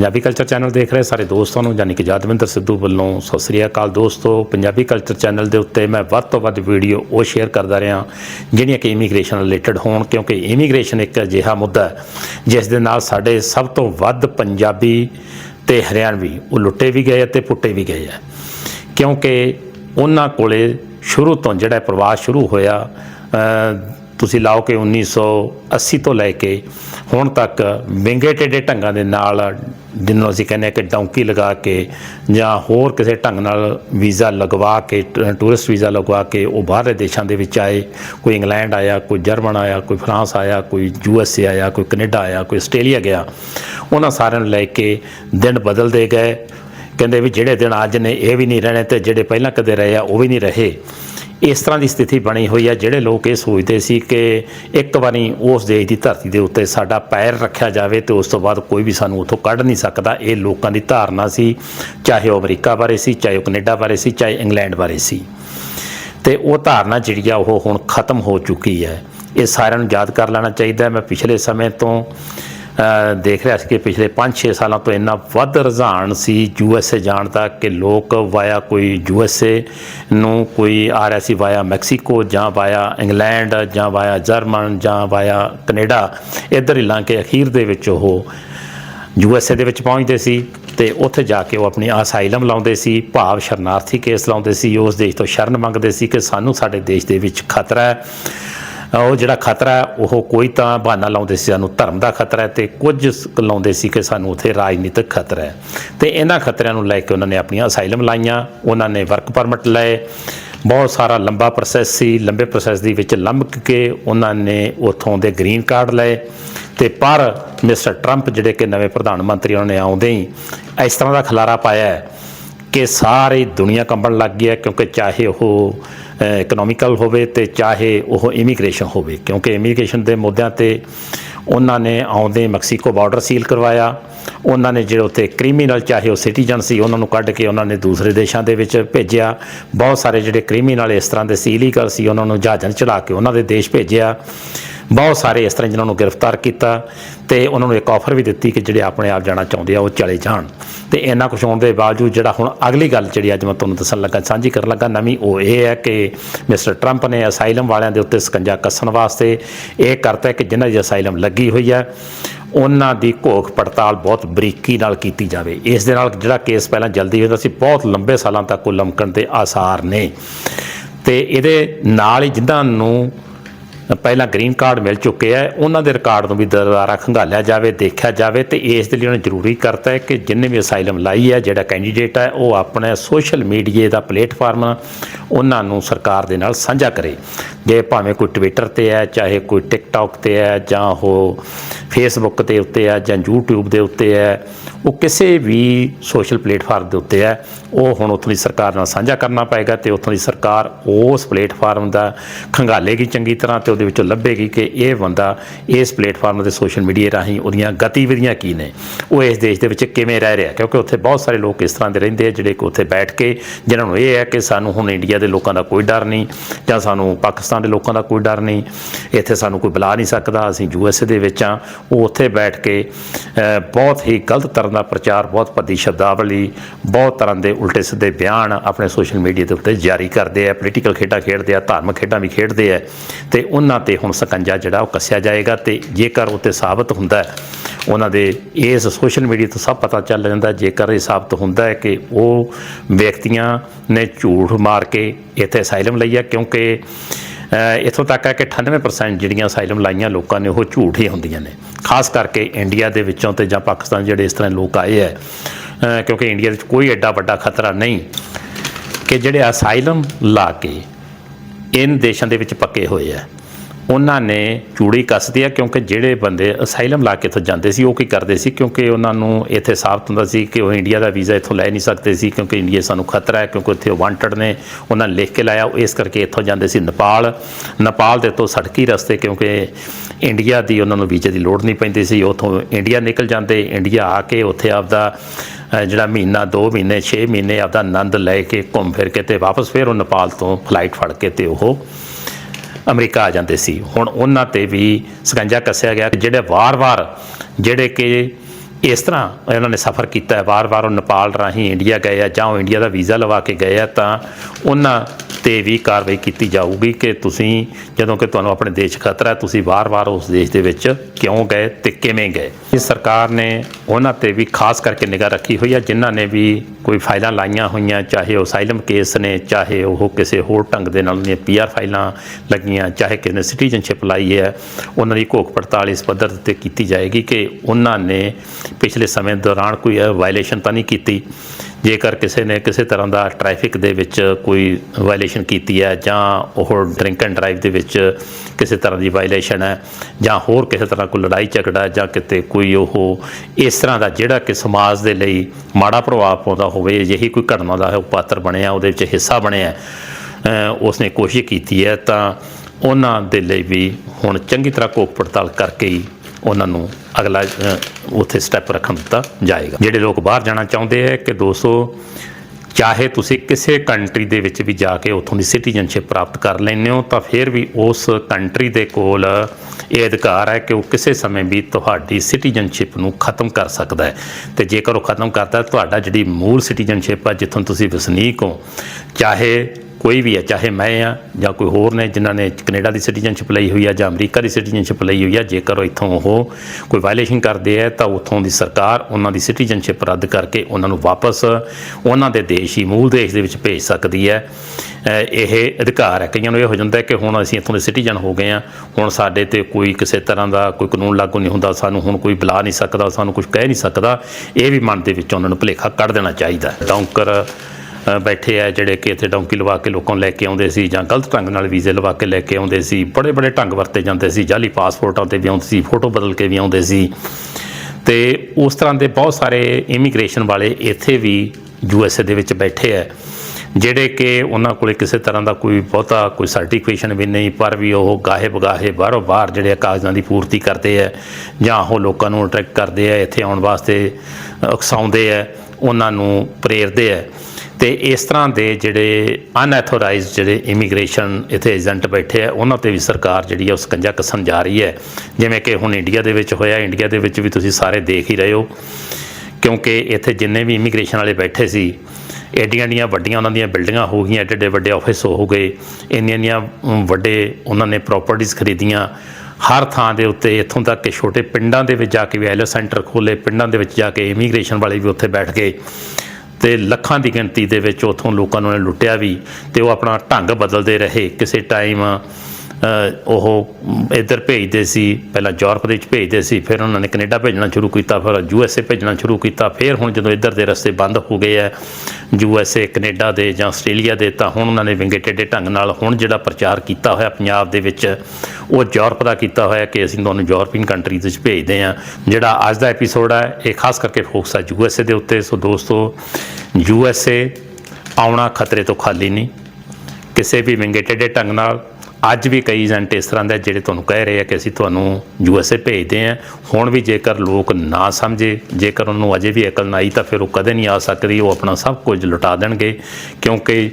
Punjabi culture channel ਦੇਖ ਰਹੇ ਸਾਰੇ ਦੋਸਤਾਂ ਨੂੰ, ਯਾਨੀ ਕਿ ਜਦਵਿੰਦਰ ਸਿੱਧੂ ਵੱਲੋਂ ਸਤਿ ਸ੍ਰੀ ਅਕਾਲ ਦੋਸਤੋ। ਪੰਜਾਬੀ ਕਲਚਰ ਚੈਨਲ ਦੇ ਉੱਤੇ ਮੈਂ ਵੱਧ ਤੋਂ ਵੱਧ ਵੀਡੀਓ ਉਹ ਸ਼ੇਅਰ ਕਰਦਾ ਰਿਹਾ, ਜਿਹੜੀਆਂ ਕਿ ਇਮੀਗ੍ਰੇਸ਼ਨ ਰਿਲੇਟਡ ਹੋਣ, ਕਿਉਂਕਿ ਇਮੀਗ੍ਰੇਸ਼ਨ ਇੱਕ ਅਜਿਹਾ ਮੁੱਦਾ ਹੈ, ਜਿਸ ਦੇ ਨਾਲ ਸਾਡੇ ਸਭ ਤੋਂ ਵੱਧ ਪੰਜਾਬੀ ਤੇ ਹਰਿਆਣਵੀ, ਉਹ ਲੁੱਟੇ ਵੀ ਗਏ ਅਤੇ ਪੁੱਟੇ ਵੀ ਗਏ ਆ। ਕਿਉਂਕਿ ਉਹਨਾਂ ਕੋਲੇ ਸ਼ੁਰੂ ਤੋਂ ਜਿਹੜਾ ਪ੍ਰਵਾਸ ਸ਼ੁਰੂ ਹੋਇਆ ਤੁਸੀਂ ਲਾਓ ਕਿ 1980 ਤੋਂ ਲੈ ਕੇ ਹੁਣ ਤੱਕ ਵਿੰਗੇ ਟੇਡੇ ਢੰਗਾਂ ਦੇ ਨਾਲ, ਜਿਹਨੂੰ ਅਸੀਂ ਕਹਿੰਦੇ ਹਾਂ ਕਿ ਡੌਂਕੀ ਲਗਾ ਕੇ ਜਾਂ ਹੋਰ ਕਿਸੇ ਢੰਗ ਨਾਲ ਵੀਜ਼ਾ ਲਗਵਾ ਕੇ, ਟੂਰਿਸਟ ਵੀਜ਼ਾ ਲਗਵਾ ਕੇ ਉਹ ਬਾਹਰਲੇ ਦੇਸ਼ਾਂ ਦੇ ਵਿੱਚ ਆਏ। ਕੋਈ ਇੰਗਲੈਂਡ ਆਇਆ, ਕੋਈ ਜਰਮਨ ਆਇਆ, ਕੋਈ ਫਰਾਂਸ ਆਇਆ, ਕੋਈ ਯੂ ਐਸ ਏ ਆਇਆ, ਕੋਈ ਕੈਨੇਡਾ ਆਇਆ, ਕੋਈ ਆਸਟ੍ਰੇਲੀਆ ਗਿਆ। ਉਹਨਾਂ ਸਾਰਿਆਂ ਨੂੰ ਲੈ ਕੇ ਦਿਨ ਬਦਲਦੇ ਗਏ। ਕਹਿੰਦੇ ਵੀ ਜਿਹੜੇ ਦਿਨ ਅੱਜ ਨੇ, ਇਹ ਵੀ ਨਹੀਂ ਰਹਿਣੇ ਤੇ ਜਿਹੜੇ ਪਹਿਲਾਂ ਕਦੇ ਰਹੇ ਆ, ਉਹ ਵੀ ਨਹੀਂ ਰਹੇ। ਇਸ ਤਰ੍ਹਾਂ ਦੀ ਸਥਿਤੀ ਬਣੀ ਹੋਈ ਹੈ, ਜਿਹੜੇ ਲੋਕ ਇਹ ਸੋਚਦੇ ਸੀ ਕਿ ਇੱਕ ਵਾਰੀ ਉਸ ਦੇਸ਼ ਦੀ ਧਰਤੀ ਦੇ ਉੱਤੇ ਸਾਡਾ ਪੈਰ ਰੱਖਿਆ ਜਾਵੇ ਤੇ ਉਸ ਤੋਂ ਬਾਅਦ ਕੋਈ ਵੀ ਸਾਨੂੰ ਉੱਥੋਂ ਕੱਢ ਨਹੀਂ ਸਕਦਾ। ਇਹ ਲੋਕਾਂ ਦੀ ਧਾਰਨਾ ਸੀ, ਚਾਹੇ ਉਹ ਅਮਰੀਕਾ ਬਾਰੇ ਸੀ, ਚਾਹੇ ਉਹ ਕੈਨੇਡਾ ਬਾਰੇ ਸੀ, ਚਾਹੇ ਇੰਗਲੈਂਡ ਬਾਰੇ ਸੀ। ਤੇ ਉਹ ਧਾਰਨਾ ਜਿਹੜੀ ਆ, ਉਹ ਹੁਣ ਖਤਮ ਹੋ ਚੁੱਕੀ ਹੈ। ਇਹ ਸਾਰਿਆਂ ਨੂੰ ਯਾਦ ਕਰ ਲੈਣਾ ਚਾਹੀਦਾ ਮੈਂ ਪਿਛਲੇ ਸਮੇਂ ਤੋਂ ਦੇਖ ਰਿਹਾ ਸੀ ਕਿ ਪਿਛਲੇ 5-6 ਸਾਲਾਂ ਤੋਂ ਇੰਨਾ ਵੱਧ ਰੁਝਾਨ ਸੀ ਯੂ ਐਸ ਏ ਜਾਣ ਦਾ ਕਿ ਲੋਕ ਵਾਇਆ ਕੋਈ ਯੂ ਐਸ ਏ ਨੂੰ, ਕੋਈ ਆ ਰਿਹਾ ਸੀ ਵਾਇਆ ਮੈਕਸੀਕੋ ਜਾਂ ਵਾਇਆ ਇੰਗਲੈਂਡ ਜਾਂ ਵਾਇਆ ਜਰਮਨ ਜਾਂ ਵਾਇਆ ਕੈਨੇਡਾ, ਇੱਧਰ ਹੀ ਲੰਘ ਕੇ ਅਖੀਰ ਦੇ ਵਿੱਚ ਉਹ ਯੂ ਐਸ ਏ ਦੇ ਵਿੱਚ ਪਹੁੰਚਦੇ ਸੀ ਤੇ ਉੱਥੇ ਜਾ ਕੇ ਉਹ ਆਪਣੀ ਆਸਾਈਲਮ ਲਾਉਂਦੇ ਸੀ, ਭਾਵ ਸ਼ਰਨਾਰਥੀ ਕੇਸ ਲਾਉਂਦੇ ਸੀ, ਉਸ ਦੇਸ਼ ਤੋਂ ਸ਼ਰਨ ਮੰਗਦੇ ਸੀ ਕਿ ਸਾਨੂੰ ਸਾਡੇ ਦੇਸ਼ ਦੇ ਵਿੱਚ ਖਤਰਾ ਹੈ। ਉਹ ਜਿਹੜਾ ਖਤਰਾ ਉਹ ਕੋਈ ਤਾਂ ਬਹਾਨਾ ਲਾਉਂਦੇ ਸੀ, ਸਾਨੂੰ ਧਰਮ ਦਾ ਖਤਰਾ ਹੈ ਤੇ ਕੁਝ ਲਾਉਂਦੇ ਸੀ ਕਿ ਸਾਨੂੰ ਉੱਥੇ ਰਾਜਨੀਤਿਕ ਖਤਰਾ ਹੈ। ਤੇ ਇਹਨਾਂ ਖਤਰਿਆਂ ਨੂੰ ਲੈ ਕੇ ਉਹਨਾਂ ਨੇ ਆਪਣੀਆਂ ਅਸਾਈਲਮ ਲਾਈਆਂ, ਉਹਨਾਂ ਨੇ ਵਰਕ ਪਰਮਿਟ ਲਏ, ਬਹੁਤ ਸਾਰਾ ਲੰਬਾ ਪ੍ਰੋਸੈਸ ਸੀ, ਲੰਬੇ ਪ੍ਰੋਸੈਸ ਦੇ ਵਿੱਚ ਲੰਮਕ ਕੇ ਉਹਨਾਂ ਨੇ ਉੱਥੋਂ ਦੇ ਗ੍ਰੀਨ ਕਾਰਡ ਲਏ ਤੇ ਪਰ ਮਿਸਟਰ ਟਰੰਪ ਜਿਹੜੇ ਕਿ ਨਵੇਂ ਪ੍ਰਧਾਨ ਮੰਤਰੀ ਉਹਨਾਂ ਨੇ ਆਉਂਦੇ ਹੀ ਇਸ ਤਰ੍ਹਾਂ ਦਾ ਖਲਾਰਾ ਪਾਇਆ ਕਿ ਸਾਰੀ ਦੁਨੀਆ ਕੰਬਣ ਲੱਗ ਗਈ ਹੈ ਕਿਉਂਕਿ ਚਾਹੇ ਉਹ ਇਕਨੋਮਿਕਲ ਹੋਵੇ ਤੇ ਚਾਹੇ ਉਹ ਇਮੀਗ੍ਰੇਸ਼ਨ ਹੋਵੇ ਕਿਉਂਕਿ ਇਮੀਗ੍ਰੇਸ਼ਨ ਦੇ ਮੁੱਦਿਆਂ ਤੇ ਉਹਨਾਂ ਨੇ ਆਉਂਦੇ ਮੈਕਸੀਕੋ ਬਾਰਡਰ ਸੀਲ ਕਰਵਾਇਆ। ਉਹਨਾਂ ਨੇ ਜਿਹੜੇ ਉੱਥੇ ਕ੍ਰਿਮੀਨਲ, ਚਾਹੇ ਉਹ ਸਿਟੀਜ਼ਨ ਸੀ, ਉਹਨਾਂ ਨੂੰ ਕੱਢ ਕੇ ਉਹਨਾਂ ਨੇ ਦੂਸਰੇ ਦੇਸ਼ਾਂ ਦੇ ਵਿੱਚ ਭੇਜਿਆ। ਬਹੁਤ ਸਾਰੇ ਜਿਹੜੇ ਕ੍ਰਿਮੀਨਲ ਇਸ ਤਰ੍ਹਾਂ ਦੇ ਸੀ illegal ਸੀ, ਉਹਨਾਂ ਨੂੰ ਜਹਾਜ਼ਾਂ ਚਲਾ ਕੇ ਉਹਨਾਂ ਦੇ ਦੇਸ਼ ਭੇਜਿਆ। ਬਹੁਤ ਸਾਰੇ ਇਸ ਤਰ੍ਹਾਂ ਜਿਨ੍ਹਾਂ ਨੂੰ ਗ੍ਰਿਫਤਾਰ ਕੀਤਾ ਤੇ ਉਹਨਾਂ ਨੂੰ ਇੱਕ ਆਫਰ ਵੀ ਦਿੱਤੀ ਕਿ ਜਿਹੜੇ ਆਪਣੇ ਆਪ ਜਾਣਾ ਚਾਹੁੰਦੇ ਆ, ਉਹ ਚਲੇ ਜਾਣ। ਤੇ ਇੰਨਾ ਕੁਛ ਹੋਣ ਦੇ ਬਾਵਜੂਦ ਜਿਹੜਾ ਹੁਣ ਅਗਲੀ ਗੱਲ ਜਿਹੜੀ ਅੱਜ ਮੈਂ ਤੁਹਾਨੂੰ ਦੱਸਣ ਲੱਗਾ, ਸਾਂਝੀ ਕਰਨ ਲੱਗਾ ਨਵੀਂ, ਉਹ ਇਹ ਹੈ ਕਿ ਮਿਸਟਰ ਟਰੰਪ ਨੇ ਅਸਾਈਲਮ ਵਾਲਿਆਂ ਦੇ ਉੱਤੇ ਸਕੰਜਾ ਕੱਸਣ ਵਾਸਤੇ ਇਹ ਕਰਤਾ ਕਿ ਜਿਨ੍ਹਾਂ ਦੀ ਅਸਾਈਲਮ ਲੱਗੀ ਹੋਈ ਹੈ। ਉਹਨਾਂ ਦੀ ਘੋਖ ਪੜਤਾਲ ਬਹੁਤ ਬਰੀਕੀ ਨਾਲ ਕੀਤੀ ਜਾਵੇ। ਇਸ ਦੇ ਨਾਲ ਜਿਹੜਾ ਕੇਸ ਪਹਿਲਾਂ ਜਲਦੀ ਹੁੰਦਾ ਸੀ, ਬਹੁਤ ਲੰਬੇ ਸਾਲਾਂ ਤੱਕ ਉਹ ਲਮਕਣ ਦੇ ਆਸਾਰ ਨੇ। ਤੇ ਇਹਦੇ ਨਾਲ ਹੀ ਜਿਨ੍ਹਾਂ ਨੂੰ ਪਹਿਲਾਂ ਗ੍ਰੀਨ ਕਾਰਡ ਮਿਲ ਚੁੱਕੇ ਆ, ਉਹਨਾਂ ਦੇ ਰਿਕਾਰਡ ਨੂੰ ਵੀ ਦੁਬਾਰਾ ਖੰਗਾਲਿਆ ਜਾਵੇ, ਦੇਖਿਆ ਜਾਵੇ ਤੇ ਇਸ ਦੇ ਲਈ ਉਹਨੇ ਜ਼ਰੂਰੀ ਕਰਤਾ ਹੈ ਕਿ ਜਿੰਨੇ ਵੀ ਅਸਾਈਲਮ ਲਾਈ ਹੈ, ਜਿਹੜਾ ਕੈਂਡੀਡੇਟ ਹੈ, ਉਹ ਆਪਣੇ ਸੋਸ਼ਲ ਮੀਡੀਆ ਦਾ ਪਲੇਟਫਾਰਮ ਉਹਨਾਂ ਨੂੰ ਸਰਕਾਰ ਦੇ ਨਾਲ ਸਾਂਝਾ ਕਰੇ। ਜੇ ਭਾਵੇਂ ਕੋਈ ਟਵਿੱਟਰ ਤੇ ਹੈ, ਚਾਹੇ ਕੋਈ ਟਿਕਟੌਕ ਤੇ ਹੈ ਜਾਂ ਉਹ ਫੇਸਬੁੱਕ ਦੇ ਉੱਤੇ ਹੈ ਜਾਂ YouTube ਦੇ ਉੱਤੇ ਹੈ ਉਹ ਕਿਸੇ ਵੀ ਸੋਸ਼ਲ ਪਲੇਟਫਾਰਮ ਦੇ ਉੱਤੇ ਹੈ, ਉਹ ਹੁਣ ਉੱਥੋਂ ਦੀ ਸਰਕਾਰ ਨਾਲ ਸਾਂਝਾ ਕਰਨਾ ਪਏਗਾ ਤੇ ਉੱਥੋਂ ਦੀ ਸਰਕਾਰ ਉਸ ਪਲੇਟਫਾਰਮ ਦਾ ਖੰਗਾਲੇਗੀ ਚੰਗੀ ਤਰ੍ਹਾਂ ਤੇ ਉਹਦੇ ਵਿੱਚੋਂ ਲੱਭੇਗੀ ਕਿ ਇਹ ਬੰਦਾ ਇਸ ਪਲੇਟਫਾਰਮ ਤੇ ਸੋਸ਼ਲ ਮੀਡੀਆ ਰਾਹੀਂ ਉਹਦੀਆਂ ਗਤੀਵਿਧੀਆਂ ਕੀ ਨੇ। ਉਹ ਇਸ ਦੇਸ਼ ਦੇ ਵਿੱਚ ਕਿਵੇਂ ਰਹਿ ਰਿਹਾ, ਕਿਉਂਕਿ ਉੱਥੇ ਬਹੁਤ ਸਾਰੇ ਲੋਕ ਇਸ ਤਰ੍ਹਾਂ ਦੇ ਰਹਿੰਦੇ ਆ ਜਿਹੜੇ ਕਿ ਉੱਥੇ ਬੈਠ ਕੇ ਜਿਨ੍ਹਾਂ ਨੂੰ ਇਹ ਹੈ ਕਿ ਸਾਨੂੰ ਹੁਣ ਇੰਡੀਆ ਦੇ ਲੋਕਾਂ ਦਾ ਕੋਈ ਡਰ ਨਹੀਂ ਜਾਂ ਸਾਨੂੰ ਪਾਕਿਸਤਾਨ ਦੇ ਲੋਕਾਂ ਦਾ ਕੋਈ ਡਰ ਨਹੀਂ, ਇੱਥੇ ਸਾਨੂੰ ਕੋਈ ਬੁਲਾ ਨਹੀਂ ਸਕਦਾ, ਅਸੀਂ ਯੂਐਸਏ ਦੇ ਵਿੱਚ ਆ ਉਹ ਉੱਥੇ ਬੈਠ ਕੇ ਬਹੁਤ ਹੀ ਗਲਤ ਤਰ੍ਹਾਂ ਦਾ ਪ੍ਰਚਾਰ ਬਹੁਤ ਭੱਦੀ ਸ਼ਬਦਾਵਲੀ ਬਹੁਤ ਤਰ੍ਹਾਂ ਦੇ ਉਲਟੇ ਸਿੱਧੇ ਬਿਆਨ ਆਪਣੇ ਸੋਸ਼ਲ ਮੀਡੀਆ ਦੇ ਉੱਤੇ ਜਾਰੀ ਕਰਦੇ ਆ ਪੋਲੀਟੀਕਲ ਖੇਡਾਂ ਖੇਡਦੇ ਆ, ਧਾਰਮਿਕ ਖੇਡਾਂ ਵੀ ਖੇਡਦੇ ਆ, ਤੇ ਉਹਨਾਂ ਤੇ ਹੁਣ ਸਕੰਜਾ ਜਿਹੜਾ ਉਹ ਕੱਸਿਆ ਜਾਏਗਾ, ਤੇ ਜੇਕਰ ਉੱਤੇ ਸਾਬਤ ਹੁੰਦਾ ਉਹਨਾਂ ਦੇ ਇਸ ਸੋਸ਼ਲ ਮੀਡੀਆ ਤੋਂ ਸਭ ਪਤਾ ਚੱਲ ਜਾਂਦਾ, ਜੇਕਰ ਇਹ ਸਾਬਤ ਹੁੰਦਾ ਹੈ ਕਿ ਉਹ ਵਿਅਕਤੀਆਂ ਨੇ ਝੂਠ ਮਾਰ ਕੇ ਇੱਥੇ ਅਸਾਈਲਮ ਲਈਆ ਕਿਉਂਕਿ ਇੱਥੋਂ ਤੱਕ ਹੈ ਕਿ 98% ਜਿਹੜੀਆਂ ਅਸਾਈਲਮ ਲਾਈਆਂ ਲੋਕਾਂ ਨੇ ਉਹ ਝੂਠ ਹੀ ਹੁੰਦੀਆਂ ਨੇ। ਖਾਸ ਕਰਕੇ ਇੰਡੀਆ ਦੇ ਵਿੱਚੋਂ ਤੇ ਜਾਂ ਪਾਕਿਸਤਾਨ ਜਿਹੜੇ ਇਸ ਤਰ੍ਹਾਂ ਲੋਕ ਆਏ ਹੈ ਕਿਉਂਕਿ ਇੰਡੀਆ ਵਿੱਚ ਕੋਈ ਐਡਾ ਵੱਡਾ ਖਤਰਾ ਨਹੀਂ ਕਿ ਜਿਹੜੇ ਅਸਾਈਲਮ ਲਾ ਕੇ ਇਨ ਦੇਸ਼ਾਂ ਦੇ ਵਿੱਚ ਪੱਕੇ ਹੋਏ ਆ ਉਹਨਾਂ ਨੇ ਚੂੜੀ ਕੱਸਦੀ ਆ ਕਿਉਂਕਿ ਜਿਹੜੇ ਬੰਦੇ ਅਸਾਈਲਮ ਲਾ ਕੇ ਇੱਥੋਂ ਜਾਂਦੇ ਸੀ, ਉਹ ਕੀ ਕਰਦੇ ਸੀ? ਕਿਉਂਕਿ ਉਹਨਾਂ ਨੂੰ ਇੱਥੇ ਸਾਬਤ ਹੁੰਦਾ ਸੀ ਕਿ ਉਹ ਇੰਡੀਆ ਦਾ ਵੀਜ਼ਾ ਇੱਥੋਂ ਲੈ ਨਹੀਂ ਸਕਦੇ ਸੀ, ਕਿਉਂਕਿ ਇੰਡੀਆ ਸਾਨੂੰ ਖਤਰਾ ਹੈ, ਕਿਉਂਕਿ ਉੱਥੇ ਵਾਂਟਡ ਨੇ, ਉਹਨਾਂ ਨੇ ਲਿਖ ਕੇ ਲਾਇਆ, ਉਹ ਇਸ ਕਰਕੇ ਇੱਥੋਂ ਜਾਂਦੇ ਸੀ ਨੇਪਾਲ। ਨੇਪਾਲ ਦੇ ਤੋਂ ਸੜਕੀ ਰਸਤੇ ਕਿਉਂਕਿ ਇੰਡੀਆ ਦੀ ਉਹਨਾਂ ਨੂੰ ਵੀਜ਼ੇ ਦੀ ਲੋੜ ਨਹੀਂ ਪੈਂਦੀ ਸੀ ਉੱਥੋਂ ਇੰਡੀਆ ਨਿਕਲ ਜਾਂਦੇ, ਇੰਡੀਆ ਆ ਕੇ ਉੱਥੇ ਆਪਦਾ ਜਿਹੜਾ ਮਹੀਨਾ 2 ਮਹੀਨੇ 6 ਮਹੀਨੇ ਆਪਦਾ ਆਨੰਦ ਲੈ ਕੇ ਘੁੰਮ ਫਿਰ ਕੇ ਤੇ ਵਾਪਸ ਫਿਰ ਉਹ ਨੇਪਾਲ ਤੋਂ ਫਲਾਈਟ ਫੜ ਕੇ ਤੇ ਉਹ ਅਮਰੀਕਾ ਆ ਜਾਂਦੇ ਸੀ। ਹੁਣ ਉਹਨਾਂ ਤੇ ਵੀ ਸਕੰਜਾ ਕੱਸਿਆ ਗਿਆ ਕਿ ਜਿਹੜੇ ਵਾਰ-ਵਾਰ ਜਿਹੜੇ ਕਿ ਇਸ ਤਰ੍ਹਾਂ ਇਹਨਾਂ ਨੇ ਸਫ਼ਰ ਕੀਤਾ ਹੈ, ਵਾਰ-ਵਾਰ ਉਹ ਨੇਪਾਲ ਰਾਹੀਂ ਇੰਡੀਆ ਗਏ ਆ ਜਾਂ ਉਹ ਇੰਡੀਆ ਦਾ ਵੀਜ਼ਾ ਲਵਾ ਕੇ ਗਏ ਆ ਤਾਂ ਉਹਨਾਂ ਤੇ ਵੀ ਕਾਰਵਾਈ ਕੀਤੀ ਜਾਊਗੀ ਕਿ ਤੁਸੀਂ, ਜਦੋਂ ਕਿ ਤੁਹਾਨੂੰ ਆਪਣੇ ਦੇਸ਼ ਖਤਰਾ ਹੈ, ਤੁਸੀਂ ਵਾਰ-ਵਾਰ ਉਸ ਦੇਸ਼ ਦੇ ਵਿੱਚ ਕਿਉਂ ਗਏ ਤੇ ਕਿਵੇਂ ਗਏ? ਇਸ ਸਰਕਾਰ ਨੇ ਉਹਨਾਂ ਤੇ ਵੀ ਖਾਸ ਕਰਕੇ ਨਿਗਾਹ ਰੱਖੀ ਹੋਈ ਹੈ, ਜਿਨ੍ਹਾਂ ਨੇ ਵੀ ਕੋਈ ਫਾਈਲਾਂ ਲਾਈਆਂ ਹੋਈਆਂ, ਚਾਹੇ ਉਹ ਸਾਈਲਮ ਕੇਸ ਨੇ, ਚਾਹੇ ਉਹ ਕਿਸੇ ਹੋਰ ਢੰਗ ਦੇ ਨਾਲ ਦੀਆਂ ਪੀਆਰ ਫਾਈਲਾਂ ਲੱਗੀਆਂ, ਚਾਹੇ ਕਿਸੇ ਨੇ ਸਿਟੀਜ਼ਨਸ਼ਿਪ ਲਾਈ ਹੈ, ਉਹਨਾਂ ਦੀ ਘੋਖ ਪੜਤਾਲ ਇਸ ਪੱਧਰ ਤੇ ਕੀਤੀ ਜਾਏਗੀ ਕਿ ਉਹਨਾਂ ਨੇ ਪਿਛਲੇ ਸਮੇਂ ਦੌਰਾਨ ਕੋਈ ਵਾਇਲੇਸ਼ਨ ਤਾਂ ਨਹੀਂ ਕੀਤੀ। ਜੇਕਰ ਕਿਸੇ ਨੇ ਕਿਸੇ ਤਰ੍ਹਾਂ ਦਾ ਟ੍ਰੈਫਿਕ ਦੇ ਵਿੱਚ ਕੋਈ ਵਾਇਲੇਸ਼ਨ ਕੀਤੀ ਹੈ ਜਾਂ ਉਹ ਡਰਿੰਕ ਐਂਡ ਡਰਾਈਵ ਦੇ ਵਿੱਚ ਕਿਸੇ ਤਰ੍ਹਾਂ ਦੀ ਵਾਇਲੇਸ਼ਨ ਹੈ ਜਾਂ ਹੋਰ ਕਿਸੇ ਤਰ੍ਹਾਂ ਕੋਈ ਲੜਾਈ ਝਗੜਾ ਜਾਂ ਕਿਤੇ ਕੋਈ ਉਹ ਇਸ ਤਰ੍ਹਾਂ ਦਾ ਜਿਹੜਾ ਕਿ ਸਮਾਜ ਦੇ ਲਈ ਮਾੜਾ ਪ੍ਰਭਾਵ ਪਾਉਂਦਾ ਹੋਵੇ ਅਜਿਹੀ ਕੋਈ ਘਟਨਾ ਦਾ ਉਹ ਪਾਤਰ ਬਣਿਆ ਉਹਦੇ ਵਿੱਚ ਹਿੱਸਾ ਬਣਿਆ ਅ, ਉਸਨੇ ਕੋਸ਼ਿਸ਼ ਕੀਤੀ ਹੈ ਤਾਂ ਉਹਨਾਂ ਦੇ ਲਈ ਵੀ ਹੁਣ ਚੰਗੀ ਤਰ੍ਹਾਂ ਕੋਕ ਪੜਤਾਲ ਕਰਕੇ ਹੀ ਉਹਨਾਂ ਨੂੰ ਅਗਲਾ ਉੱਥੇ ਸਟੈਪ ਰੱਖਣ ਦਿੱਤਾ ਜਾਏਗਾ। ਜਿਹੜੇ ਲੋਕ ਬਾਹਰ ਜਾਣਾ ਚਾਹੁੰਦੇ ਹੈ ਕਿ ਦੋਸਤੋ, ਚਾਹੇ ਤੁਸੀਂ ਕਿਸੇ ਕੰਟਰੀ ਦੇ ਵਿੱਚ ਵੀ ਜਾ ਕੇ ਉੱਥੋਂ ਦੀ ਸਿਟੀਜ਼ਨਸ਼ਿਪ ਪ੍ਰਾਪਤ ਕਰ ਲੈਂਦੇ ਹੋ, ਤਾਂ ਫਿਰ ਵੀ ਉਸ ਕੰਟਰੀ ਦੇ ਕੋਲ ਇਹ ਅਧਿਕਾਰ ਹੈ ਕਿ ਉਹ ਕਿਸੇ ਸਮੇਂ ਵੀ ਤੁਹਾਡੀ ਸਿਟੀਜ਼ਨਸ਼ਿਪ ਨੂੰ ਖਤਮ ਕਰ ਸਕਦਾ ਹੈ। ਤੇ ਜੇਕਰ ਉਹ ਖਤਮ ਕਰਦਾ ਤੁਹਾਡਾ ਜਿਹੜੀ ਮੂਲ ਸਿਟੀਜ਼ਨਸ਼ਿਪ ਹੈ, ਜਿੱਥੋਂ ਤੁਸੀਂ ਵਸਨੀਕ ਹੋ, ਚਾਹੇ ਕੋਈ ਵੀ ਹੈ, ਚਾਹੇ ਮੈਂ ਆ ਜਾਂ ਕੋਈ ਹੋਰ ਨੇ ਜਿਨ੍ਹਾਂ ਨੇ ਕੈਨੇਡਾ ਦੀ ਸਿਟੀਜ਼ਨਸ਼ਿਪ ਲਈ ਹੋਈ ਆ ਜਾਂ ਅਮਰੀਕਾ ਦੀ ਸਿਟੀਜ਼ਨਸ਼ਿਪ ਲਈ ਹੋਈ ਆ, ਜੇਕਰ ਉਹ ਇੱਥੋਂ ਉਹ ਕੋਈ ਵਾਇਲੇਸ਼ਨ ਕਰਦੇ ਹੈ ਤਾਂ ਉੱਥੋਂ ਦੀ ਸਰਕਾਰ ਉਹਨਾਂ ਦੀ ਸਿਟੀਜ਼ਨਸ਼ਿਪ ਰੱਦ ਕਰਕੇ ਉਹਨਾਂ ਨੂੰ ਵਾਪਸ ਉਹਨਾਂ ਦੇ ਦੇਸ਼ ਹੀ, ਮੂਲ ਦੇਸ਼ ਦੇ ਵਿੱਚ ਭੇਜ ਸਕਦੀ ਹੈ। ਇਹ ਅਧਿਕਾਰ ਹੈ। ਕਈਆਂ ਨੂੰ ਇਹ ਹੋ ਜਾਂਦਾ ਕਿ ਹੁਣ ਅਸੀਂ ਇੱਥੋਂ ਦੇ ਸਿਟੀਜ਼ਨ ਹੋ ਗਏ ਆ ਹੁਣ ਸਾਡੇ ਤੇ ਕੋਈ ਕਿਸੇ ਤਰ੍ਹਾਂ ਦਾ ਕੋਈ ਕਾਨੂੰਨ ਲਾਗੂ ਨਹੀਂ ਹੁੰਦਾ, ਸਾਨੂੰ ਹੁਣ ਕੋਈ ਬੁਲਾ ਨਹੀਂ ਸਕਦਾ, ਸਾਨੂੰ ਕੁਝ ਕਹਿ ਨਹੀਂ ਸਕਦਾ। ਇਹ ਵੀ ਮਨ ਦੇ ਵਿੱਚ ਉਹਨਾਂ ਨੂੰ ਭੁਲੇਖਾ ਕੱਢ ਦੇਣਾ ਚਾਹੀਦਾ ਹੈ। ਡੌਂਕਰ ਬੈਠੇ ਆ ਜਿਹੜੇ ਕਿ ਇੱਥੇ ਡੌਂਕੀ ਲਵਾ ਕੇ ਲੋਕਾਂ ਨੂੰ ਲੈ ਕੇ ਆਉਂਦੇ ਸੀ ਜਾਂ ਗਲਤ ਢੰਗ ਨਾਲ ਵੀਜ਼ੇ ਲਵਾ ਕੇ ਲੈ ਕੇ ਆਉਂਦੇ ਸੀ, ਬੜੇ ਬੜੇ ਢੰਗ ਵਰਤੇ ਜਾਂਦੇ ਸੀ ਜਾਲੀ ਪਾਸਪੋਰਟਾਂ ਤੇ ਵੀ ਆਉਂਦੇ ਸੀ, ਫੋਟੋ ਬਦਲ ਕੇ ਵੀ ਆਉਂਦੇ ਸੀ। ਤੇ ਉਸ ਤਰ੍ਹਾਂ ਦੇ ਬਹੁਤ ਸਾਰੇ ਇਮੀਗ੍ਰੇਸ਼ਨ ਵਾਲੇ ਇੱਥੇ ਵੀ ਯੂ ਐਸ ਏ ਦੇ ਵਿੱਚ ਬੈਠੇ ਆ, ਜਿਹੜੇ ਕਿ ਉਹਨਾਂ ਕੋਲੇ ਕਿਸੇ ਤਰ੍ਹਾਂ ਦਾ ਕੋਈ ਬਹੁਤਾ ਕੋਈ ਸਰਟੀਫਿਕੇਸ਼ਨ ਵੀ ਨਹੀਂ, ਪਰ ਵੀ ਉਹ ਗਾਹੇ ਬਗਾਹੇ ਬਾਹਰੋਂ ਬਾਹਰ ਜਿਹੜੇ ਕਾਗਜ਼ਾਂ ਦੀ ਪੂਰਤੀ ਕਰਦੇ ਆ ਜਾਂ ਉਹ ਲੋਕਾਂ ਨੂੰ ਅਟਰੈਕਟ ਕਰਦੇ ਆ, ਇੱਥੇ ਆਉਣ ਵਾਸਤੇ ਉਕਸਾਉਂਦੇ ਆ, ਉਹਨਾਂ ਨੂੰ ਪ੍ਰੇਰਦੇ ਆ। ਤੇ ਇਸ ਤਰ੍ਹਾਂ ਦੇ ਜਿਹੜੇ ਅਨਐਥੋਰਾਈਜ਼ਡ ਜਿਹੜੇ ਇਮੀਗ੍ਰੇਸ਼ਨ ਇੱਥੇ ਏਜੰਟ ਬੈਠੇ ਆ, ਉਹਨਾਂ ਤੇ ਵੀ ਸਰਕਾਰ ਜਿਹੜੀ ਆ ਉਹ ਸਕੰਜਾ ਕੱਸਣ ਜਾ ਰਹੀ ਹੈ। ਜਿਵੇਂ ਕਿ ਹੁਣ ਇੰਡੀਆ ਦੇ ਵਿੱਚ ਹੋਇਆ ਇੰਡੀਆ ਦੇ ਵਿੱਚ ਵੀ ਤੁਸੀਂ ਸਾਰੇ ਦੇਖ ਹੀ ਰਹੇ ਹੋ, ਕਿਉਂਕਿ ਇੱਥੇ ਜਿੰਨੇ ਵੀ ਇਮੀਗ੍ਰੇਸ਼ਨ ਵਾਲੇ ਬੈਠੇ ਸੀ, ਐਡੀਆਂ ਐਡੀਆਂ ਵੱਡੀਆਂ ਉਹਨਾਂ ਦੀਆਂ ਬਿਲਡਿੰਗਾਂ ਹੋ ਗਈਆਂ, ਐਡੇ ਐਡੇ ਵੱਡੇ ਆਫਿਸ ਹੋ ਗਏ, ਇੰਨੀਆਂ ਇੰਨੀਆਂ ਵੱਡੇ ਉਹਨਾਂ ਨੇ ਪ੍ਰਾਪਰਟੀਆਂ ਖਰੀਦੀਆਂ। ਹਰ ਥਾਂ ਦੇ ਉੱਤੇ ਇੱਥੋਂ ਤੱਕ ਕਿ ਛੋਟੇ ਪਿੰਡਾਂ ਦੇ ਵਿੱਚ ਜਾ ਕੇ ਵੀ ਆਈਲੈਸ ਸੈਂਟਰ ਖੋਲੇ ਪਿੰਡਾਂ ਦੇ ਵਿੱਚ ਜਾ ਕੇ ਇਮੀਗ੍ਰੇਸ਼ਨ ਵਾਲੇ ਵੀ ਉੱਥੇ ਬੈਠ ਗਏ। ਤੇ ਲੱਖਾਂ ਦੀ ਗਿਣਤੀ ਦੇ ਵਿੱਚ ਉਥੋਂ ਲੋਕਾਂ ਨੂੰ ਉਹਨੇ ਲੁੱਟਿਆ ਵੀ ਤੇ ਉਹ ਆਪਣਾ ਢੰਗ ਬਦਲਦੇ ਰਹੇ। ਕਿਸੇ ਟਾਈਮ ਉਹ ਇੱਧਰ ਭੇਜਦੇ ਸੀ, ਪਹਿਲਾਂ ਯੂਰਪ ਦੇ ਵਿੱਚ ਭੇਜਦੇ ਸੀ, ਫਿਰ ਉਹਨਾਂ ਨੇ ਕੈਨੇਡਾ ਭੇਜਣਾ ਸ਼ੁਰੂ ਕੀਤਾ, ਫਿਰ ਯੂ ਐਸ ਏ ਭੇਜਣਾ ਸ਼ੁਰੂ ਕੀਤਾ, ਫਿਰ ਹੁਣ ਜਦੋਂ ਇੱਧਰ ਦੇ ਰਸਤੇ ਬੰਦ ਹੋ ਗਏ ਆ, ਯੂ ਐਸ ਏ, ਕੈਨੇਡਾ ਦੇ ਜਾਂ ਆਸਟ੍ਰੇਲੀਆ ਦੇ, ਤਾਂ ਹੁਣ ਉਹਨਾਂ ਨੇ ਵਿੰਗੇ ਟੇਡੇ ਢੰਗ ਨਾਲ ਹੁਣ ਜਿਹੜਾ ਪ੍ਰਚਾਰ ਕੀਤਾ ਹੋਇਆ ਪੰਜਾਬ ਦੇ ਵਿੱਚ, ਉਹ ਯੂਰਪ ਦਾ ਕੀਤਾ ਹੋਇਆ ਕਿ ਅਸੀਂ ਤੁਹਾਨੂੰ ਯੂਰਪੀਅਨ ਕੰਟਰੀਜ਼ ਵਿੱਚ ਭੇਜਦੇ ਆ ਜਿਹੜਾ ਅੱਜ ਦਾ ਐਪੀਸੋਡ ਹੈ, ਇਹ ਖਾਸ ਕਰਕੇ ਫੋਕਸ ਹੈ ਯੂ ਐਸ ਏ ਦੇ ਉੱਤੇ। ਸੋ ਦੋਸਤੋ, ਯੂ ਐਸ ਏ ਆਉਣਾ ਖਤਰੇ ਤੋਂ ਖਾਲੀ ਨਹੀਂ, ਕਿਸੇ ਵੀ ਵਿੰਗੇ ਟੇਢੇ ਢੰਗ ਨਾਲ ਅੱਜ ਵੀ ਕਈ ਏਜੰਟ ਇਸ ਤਰ੍ਹਾਂ ਦੇ ਜਿਹੜੇ ਤੁਹਾਨੂੰ ਕਹਿ ਰਹੇ ਆ ਕਿ ਅਸੀਂ ਤੁਹਾਨੂੰ ਯੂ ਐਸ ਏ ਭੇਜਦੇ ਆ। ਹੁਣ ਵੀ ਜੇਕਰ ਲੋਕ ਨਾ ਸਮਝੇ, ਜੇਕਰ ਉਹਨੂੰ ਅਜੇ ਵੀ ਅਕਲ ਨਾ ਆਈ, ਤਾਂ ਫਿਰ ਉਹ ਕਦੇ ਨਹੀਂ ਆ ਸਕਦੀ। ਉਹ ਆਪਣਾ ਸਭ ਕੁਝ ਲੁਟਾ ਦੇਣਗੇ। ਕਿਉਂਕਿ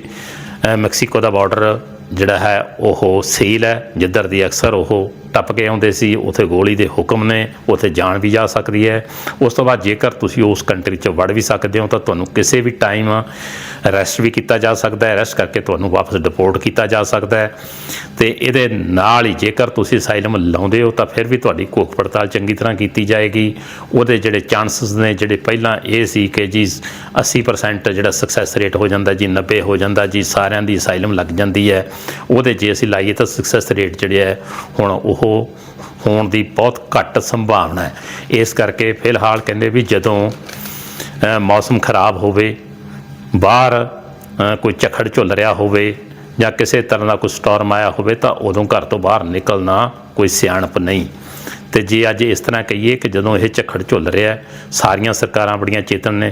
ਮੈਕਸੀਕੋ ਦਾ ਬਾਰਡਰ ਜਿਹੜਾ ਹੈ, ਉਹ ਸੀਲ ਹੈ। ਜਿੱਧਰ ਦੀ ਅਕਸਰ ਉਹ ਟੱਪ ਕੇ ਆਉਂਦੇ ਸੀ, ਉਥੇ ਗੋਲੀ ਦੇ ਹੁਕਮ ਨੇ, ਉਥੇ ਜਾਣ ਵੀ ਜਾ ਸਕਦੀ ਹੈ। ਉਸ ਤੋਂ ਬਾਅਦ ਜੇਕਰ ਤੁਸੀਂ ਉਸ ਕੰਟਰੀ 'ਚ ਵੜ ਵੀ ਸਕਦੇ ਹੋ, ਤਾਂ ਤੁਹਾਨੂੰ ਕਿਸੇ ਵੀ ਟਾਈਮ ਅਰੈਸਟ ਵੀ ਕੀਤਾ ਜਾ ਸਕਦਾ ਹੈ। ਅਰੈਸਟ ਕਰਕੇ ਤੁਹਾਨੂੰ ਵਾਪਸ ਡਿਪੋਰਟ ਕੀਤਾ ਜਾ ਸਕਦਾ ਹੈ। ਤੇ ਇਹਦੇ ਨਾਲ ਹੀ ਜੇਕਰ ਤੁਸੀਂ ਅਸਾਈਲਮ ਲਾਉਂਦੇ ਹੋ, ਤਾਂ ਫਿਰ ਵੀ ਤੁਹਾਡੀ ਘੋਖ ਪੜਤਾਲ ਚੰਗੀ ਤਰ੍ਹਾਂ ਕੀਤੀ ਜਾਏਗੀ। ਉਹਦੇ ਜਿਹੜੇ ਚਾਂਸਸ ਨੇ, ਜਿਹੜੇ ਪਹਿਲਾਂ ਇਹ ਸੀ ਕਿ ਜੀ 80% ਜਿਹੜਾ ਸਕਸੈਸ ਰੇਟ ਹੋ ਜਾਂਦਾ ਜੀ 90 ਹੋ ਜਾਂਦਾ ਜੀ, ਸਾਰਿਆਂ ਦੀ ਅਸਾਈਲਮ ਲੱਗ ਜਾਂਦੀ ਹੈ। ਉਹਦੇ ਜੇ ਅਸੀਂ ਲਾਈਏ ਤਾਂ ਸਕਸੈਸ ਰੇਟ ਜਿਹੜਾ ਹੈ ਹੁਣ ਉਹ ਹੋਣ ਦੀ ਬਹੁਤ ਘੱਟ ਸੰਭਾਵਨਾ ਹੈ। ਇਸ ਕਰਕੇ ਫਿਲਹਾਲ ਕਹਿੰਦੇ ਵੀ ਜਦੋਂ ਮੌਸਮ ਖਰਾਬ ਹੋਵੇ, ਬਾਹਰ ਕੋਈ ਝੱਖੜ ਝੁੱਲ ਰਿਹਾ ਹੋਵੇ ਜਾਂ ਕਿਸੇ ਤਰ੍ਹਾਂ ਦਾ ਕੋਈ ਸਟਾਰਮ ਆਇਆ ਹੋਵੇ ਤਾਂ ਉਦੋਂ ਘਰ ਤੋਂ ਬਾਹਰ ਨਿਕਲਣਾ ਕੋਈ ਸਿਆਣਪ ਨਹੀਂ। ਤੇ ਜੇ ਅੱਜ ਇਸ ਤਰ੍ਹਾਂ ਕਹੀਏ ਕਿ ਜਦੋਂ ਇਹ ਝੱਖੜ ਝੁੱਲ ਰਿਹਾ ਸਾਰੀਆਂ ਸਰਕਾਰਾਂ ਬੜੀਆਂ ਚੇਤਨ ਨੇ,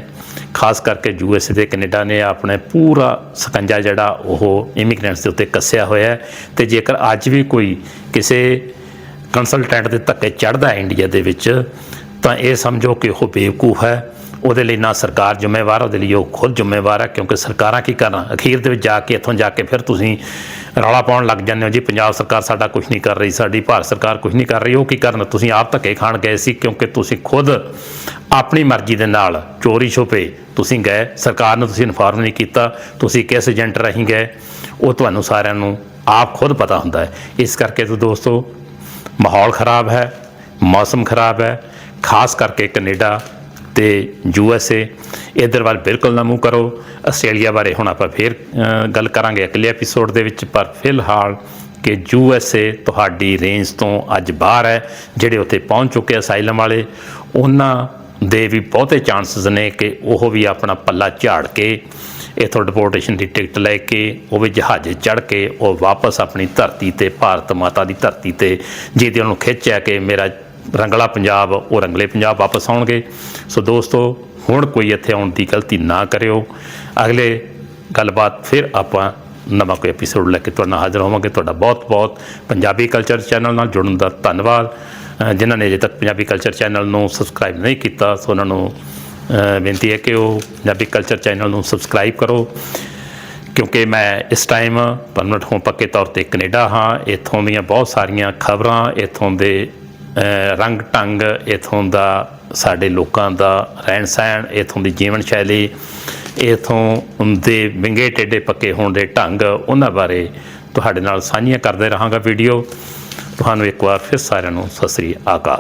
ਖਾਸ ਕਰਕੇ ਯੂ ਯੂਐਸਏ ਤੇ ਕੈਨੇਡਾ ਨੇ ਆਪਣੇ ਪੂਰਾ ਸਕੰਜਾ ਜਿਹੜਾ ਉਹ ਇਮੀਗ੍ਰੈਂਟਸ ਦੇ ਉੱਤੇ ਕੱਸਿਆ ਹੋਇਆ ਹੈ ਤੇ ਜੇਕਰ ਅੱਜ ਵੀ ਕੋਈ ਕਿਸੇ ਕੰਸਲਟੈਂਟ ਦੇ ਧੱਕੇ ਚੜਦਾ ਇੰਡੀਆ ਦੇ ਵਿੱਚ, ਤਾਂ ਇਹ ਸਮਝੋ ਕਿ ਉਹ ਬੇਵਕੂਫ ਹੈ। ਉਹਦੇ ਲਈ ਨਾ ਸਰਕਾਰ ਜ਼ਿੰਮੇਵਾਰ, ਉਹਦੇ ਲਈ ਉਹ ਖੁਦ ਜ਼ਿੰਮੇਵਾਰ ਹੈ ਕਿਉਂਕਿ ਸਰਕਾਰਾਂ ਕੀ ਕਰਨ? ਅਖੀਰ ਦੇ ਵਿੱਚ ਜਾ ਕੇ ਇੱਥੋਂ ਜਾ ਕੇ ਫਿਰ ਤੁਸੀਂ ਰੌਲਾ ਪਾਉਣ ਲੱਗ ਜਾਂਦੇ ਹੋ। ਜੀ, ਪੰਜਾਬ ਸਰਕਾਰ ਸਾਡਾ ਕੁਝ ਨਹੀਂ ਕਰ ਰਹੀ, ਸਾਡੀ ਭਾਰਤ ਸਰਕਾਰ ਕੁਝ ਨਹੀਂ ਕਰ ਰਹੀ, ਉਹ ਕੀ ਕਰਨ? ਤੁਸੀਂ ਆਪ ਧੱਕੇ ਖਾਣ ਗਏ ਸੀ, ਕਿਉਂਕਿ ਤੁਸੀਂ ਖੁਦ ਆਪਣੀ ਮਰਜ਼ੀ ਦੇ ਨਾਲ ਚੋਰੀ ਛੁਪੇ। ਤੁਸੀਂ ਗਏ, ਸਰਕਾਰ ਨੂੰ ਤੁਸੀਂ ਇਨਫਾਰਮ ਨਹੀਂ ਕੀਤਾ, ਤੁਸੀਂ ਕਿਸ ਏਜੰਟ ਰਾਹੀਂ ਗਏ? ਉਹ ਤੁਹਾਨੂੰ ਸਾਰਿਆਂ ਨੂੰ ਆਪ ਖੁਦ ਪਤਾ ਹੁੰਦਾ ਹੈ। ਇਸ ਕਰਕੇ ਤਾਂ ਦੋਸਤੋ, ਮਾਹੌਲ ਖਰਾਬ ਹੈ, ਮੌਸਮ ਖਰਾਬ ਹੈ, ਖਾਸ ਕਰਕੇ ਕੈਨੇਡਾ ਤੇ ਯੂ ਐਸ ਏ, ਇਧਰ ਵੱਲ ਬਿਲਕੁਲ ਨਾ ਮੂੰਹ ਕਰੋ। ਆਸਟ੍ਰੇਲੀਆ ਬਾਰੇ ਹੁਣ ਆਪਾਂ ਫੇਰ ਗੱਲ ਕਰਾਂਗੇ ਅਗਲੇ ਐਪੀਸੋਡ ਦੇ ਵਿੱਚ, ਪਰ ਫਿਲਹਾਲ ਕਿ ਯੂ ਐਸ ਏ ਤੁਹਾਡੀ ਰੇਂਜ ਤੋਂ ਅੱਜ ਬਾਹਰ ਹੈ, ਜਿਹੜੇ ਉੱਥੇ ਪਹੁੰਚ ਚੁੱਕੇ ਅਸਾਈਲਮ ਵਾਲੇ, ਉਹਨਾਂ ਦੇ ਵੀ ਬਹੁਤੇ ਚਾਂਸਸ ਨੇ ਕਿ ਉਹ ਵੀ ਆਪਣਾ ਪੱਲਾ ਝਾੜ ਕੇ, ਇਥੋਂ ਡਿਪੋਰਟੇਸ਼ਨ ਦੀ ਟਿਕਟ ਲੈ ਕੇ, ਉਹ ਵੀ ਜਹਾਜ਼ ਚੜ੍ਹ ਕੇ, ਉਹ ਵਾਪਸ ਆਪਣੀ ਧਰਤੀ ਤੇ, ਭਾਰਤ ਮਾਤਾ ਦੀ ਧਰਤੀ ਤੇ, ਜਿਹਦੇ ਉਹਨੂੰ ਖਿੱਚਿਆ ਕਿ ਮੇਰਾ ਰੰਗਲਾ ਪੰਜਾਬ, ਉਹ ਰੰਗਲੇ ਪੰਜਾਬ ਵਾਪਸ ਆਉਣਗੇ। ਸੋ ਦੋਸਤੋ, ਹੁਣ ਕੋਈ ਇੱਥੇ ਆਉਣ ਦੀ ਗਲਤੀ ਨਾ ਕਰਿਓ। ਅਗਲੇ ਗੱਲਬਾਤ ਫਿਰ ਆਪਾਂ ਨਵਾਂ ਕੋਈ ਐਪੀਸੋਡ ਲੈ ਕੇ ਤੁਹਾਡੇ ਨਾਲ ਹਾਜ਼ਰ ਹੋਵਾਂਗੇ। ਤੁਹਾਡਾ ਬਹੁਤ ਬਹੁਤ ਪੰਜਾਬੀ ਕਲਚਰ ਚੈਨਲ ਨਾਲ ਜੁੜਨ ਦਾ ਧੰਨਵਾਦ। ਜਿਨ੍ਹਾਂ ਨੇ ਅਜੇ ਤੱਕ ਪੰਜਾਬੀ ਕਲਚਰ ਚੈਨਲ ਨੂੰ ਸਬਸਕ੍ਰਾਈਬ ਨਹੀਂ ਕੀਤਾ, ਸੋ ਉਹਨਾਂ ਨੂੰ ਬੇਨਤੀ ਹੈ ਕਿ ਉਹ ਪੰਜਾਬੀ ਕਲਚਰ ਚੈਨਲ ਨੂੰ ਸਬਸਕ੍ਰਾਈਬ ਕਰੋ। ਕਿਉਂਕਿ ਮੈਂ ਇਸ ਟਾਈਮ ਪਰਮਨੈਂਟ ਹੋਂ ਪੱਕੇ ਤੌਰ ਤੇ ਕੈਨੇਡਾ ਹਾਂ। ਇੱਥੋਂ ਦੀਆਂ ਬਹੁਤ ਸਾਰੀਆਂ ਖਬਰਾਂ, ਇੱਥੋਂ ਦੇ ਰੰਗ ਢੰਗ ਇੱਥੋਂ ਦਾ ਸਾਡੇ ਲੋਕਾਂ ਦਾ ਰਹਿਣ ਸਹਿਣ, ਇੱਥੋਂ ਦੀ ਜੀਵਨ ਸ਼ੈਲੀ, ਇੱਥੋਂ ਦੇ ਵਿੰਗੇ ਟੇਡੇ ਪੱਕੇ ਹੋਣ ਦੇ ਢੰਗ, ਉਹਨਾਂ ਬਾਰੇ ਤੁਹਾਡੇ ਨਾਲ ਸਾਂਝੀਆਂ ਕਰਦੇ ਰਹਾਂਗਾ ਵੀਡੀਓ। ਤੁਹਾਨੂੰ ਇੱਕ ਵਾਰ ਫਿਰ ਸਾਰਿਆਂ ਨੂੰ ਸਤਿ ਸ੍ਰੀ ਅਕਾਲ।